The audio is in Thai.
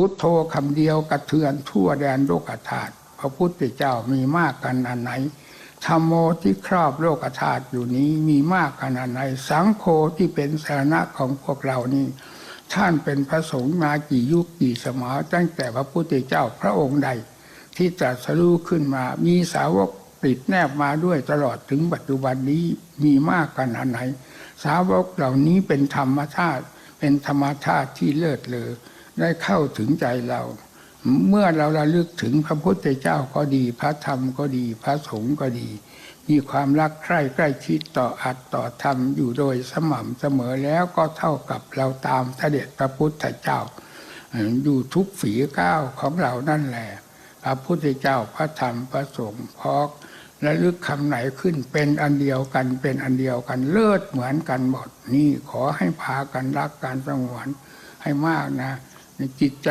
พุทโธคำเดียวกระเทือนทั่วแดนโลกธาตุพระพุทธเจ้ามีมากกันอันไหนธรรมโมที่ครอบโลกธาตุอยู่นี้มีมากกันอันไหนสังโฆที่เป็นสาระของพวกเรานี่ ท่านเป็นพระสงฆ์มากี่ยุคกี่สมัยตั้งแต่พระพุทธเจ้าพระองค์ใด ที่ตรัสรู้ขึ้นมา มีสาวกติดแนบมาด้วยตลอดถึงปัจจุบันนี้มีมากกันอันไหน สาวกเหล่านี้เป็นธรรมชาติเป็นธรรมชาติที่เลิศเลอ ได้เข้าถึงใจเรา เมื่อเราระลึกถึงพระพุทธเจ้าก็ดี พระธรรมก็ดี พระสงฆ์ก็ดี มีความรักใคร่ใกล้ชิดต่ออัตต่อธรรมอยู่โดยสม่ำเสมอแล้วก็เท่ากับเราตามเสด็จพระพุทธเจ้า อยู่ทุกฝีก้าวของเรานั่นแหละพระพุทธเจ้าพระธรรมพระสงฆ์พอกและลึกคำไหนขึ้นเป็นอันเดียวกันเป็นอันเดียวกันเลิศเหมือนกันหมดนี่ขอให้พากันรักการสงวนให้มากนะ จิตใจ